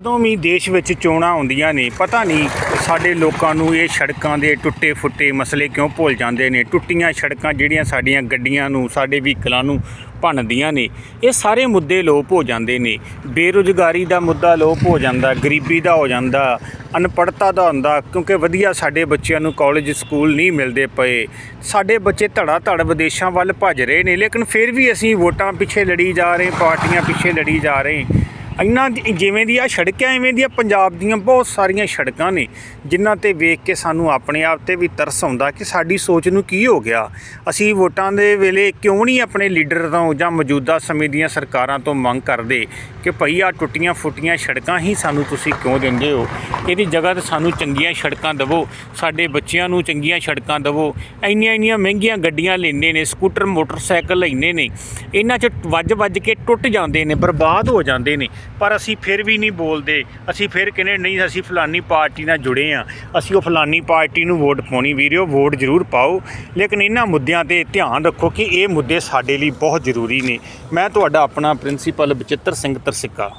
ਜਦੋਂ ਵੀ ਦੇਸ਼ ਵਿੱਚ ਚੋਣਾਂ ਹੁੰਦੀਆਂ ਨੇ, ਪਤਾ ਨਹੀਂ ਸਾਡੇ ਲੋਕਾਂ ਨੂੰ ਇਹ ਸੜਕਾਂ ਦੇ ਟੁੱਟੇ ਫੁੱਟੇ ਮਸਲੇ ਕਿਉਂ ਭੁੱਲ ਜਾਂਦੇ ਨੇ? ਟੁੱਟੀਆਂ ਸੜਕਾਂ ਜਿਹੜੀਆਂ ਸਾਡੀਆਂ ਗੱਡੀਆਂ ਨੂੰ, ਸਾਡੇ ਵਹੀਕਲਾਂ ਨੂੰ ਭੰਨਦੀਆਂ ਨੇ, ਇਹ ਸਾਰੇ ਮੁੱਦੇ ਲੋਪ ਹੋ ਜਾਂਦੇ ਨੇ। ਬੇਰੁਜ਼ਗਾਰੀ ਦਾ ਮੁੱਦਾ ਲੋਪ ਹੋ ਜਾਂਦਾ, ਗਰੀਬੀ ਦਾ ਹੋ ਜਾਂਦਾ, ਅਨਪੜ੍ਹਤਾ ਦਾ ਹੁੰਦਾ, ਕਿਉਂਕਿ ਵਧੀਆ ਸਾਡੇ ਬੱਚਿਆਂ ਨੂੰ ਕਾਲਜ ਸਕੂਲ ਨਹੀਂ ਮਿਲਦੇ ਪਏ। ਸਾਡੇ ਬੱਚੇ ਧੜਾ ਧੜ ਵਿਦੇਸ਼ਾਂ ਵੱਲ ਭੱਜ ਰਹੇ ਨੇ, ਲੇਕਿਨ ਫਿਰ ਵੀ ਅਸੀਂ ਵੋਟਾਂ ਪਿੱਛੇ ਲੜੀ ਜਾ ਰਹੇ, ਪਾਰਟੀਆਂ ਪਿੱਛੇ ਲੜੀ ਜਾ ਰਹੇ। ਇੰਨਾ ਜਿਵੇਂ ਦੀ ਆ ਸੜਕਾਂ, ਐਵੇਂ ਦੀਆਂ ਪੰਜਾਬ ਦੀਆਂ ਬਹੁਤ ਸਾਰੀਆਂ ਸੜਕਾਂ ਨੇ, ਜਿਨ੍ਹਾਂ ਤੇ ਵੇਖ ਕੇ ਸਾਨੂੰ ਆਪਣੇ ਆਪ ਤੇ ਵੀ ਤਰਸ ਆਉਂਦਾ ਕਿ ਸਾਡੀ ਸੋਚ ਨੂੰ ਕੀ ਹੋ ਗਿਆ। ਅਸੀਂ ਵੋਟਾਂ ਦੇ ਵੇਲੇ ਕਿਉਂ ਨਹੀਂ ਆਪਣੇ ਲੀਡਰ ਤੋਂ ਜਾਂ ਮੌਜੂਦਾ ਸਮੇਂ ਦੀਆਂ ਸਰਕਾਰਾਂ ਤੋਂ ਮੰਗ ਕਰਦੇ ਕਿ ਭਈ ਆ ਟੁੱਟੀਆਂ ਫੁੱਟੀਆਂ ਸੜਕਾਂ ਹੀ ਸਾਨੂੰ ਤੁਸੀਂ ਕਿਉਂ ਦਿੰਦੇ ਹੋ? ਇਹਦੀ ਜਗ੍ਹਾ ਤੇ ਸਾਨੂੰ ਚੰਗੀਆਂ ਸੜਕਾਂ ਦਿਵੋ, ਸਾਡੇ ਬੱਚਿਆਂ ਨੂੰ ਚੰਗੀਆਂ ਸੜਕਾਂ ਦਿਵੋ। ਇੰਨੀਆਂ ਇੰਨੀਆਂ ਮਹਿੰਗੀਆਂ ਗੱਡੀਆਂ ਲੈਂਦੇ ਨੇ, ਸਕੂਟਰ, ਮੋਟਰਸਾਈਕਲ ਲੈਂਦੇ ਨੇ। ਇਹਨਾਂ 'ਚ ਵੱਜ ਵੱਜ ਕੇ ਟੁੱਟ ਜਾਂਦੇ ਨੇ, ਬਰਬਾਦ ਹੋ ਜਾਂਦੇ ਨੇ। ਪਰ ਅਸੀਂ ਫਿਰ ਵੀ ਨਹੀਂ ਬੋਲਦੇ। ਅਸੀਂ ਫਿਰ ਕਹਿੰਦੇ, ਨਹੀਂ, ਅਸੀਂ ਫਲਾਨੀ ਪਾਰਟੀ ਨਾਲ ਜੁੜੇ ਆ। ਅਸੀਂ ਉਹ ਫਲਾਨੀ ਪਾਰਟੀ ਨੂੰ ਵੋਟ ਪਾਉਣੀ ਵੀਰਿਓ ਵੋਟ ਜ਼ਰੂਰ ਪਾਓ। ਲੇਕਿਨ ਇਹਨਾਂ ਮੁੱਦਿਆਂ ਤੇ ਧਿਆਨ ਰੱਖੋ ਕਿ ਇਹ ਮੁੱਦੇ ਸਾਡੇ ਲਈ ਬਹੁਤ ਜ਼ਰੂਰੀ ਨੇ। ਮੈਂ ਤੁਹਾਡਾ ਆਪਣਾ ਪ੍ਰਿੰਸੀਪਲ ਬਚਿੱਤਰ ਸਿੰਘ ਤਰਸਿੱਕਾ।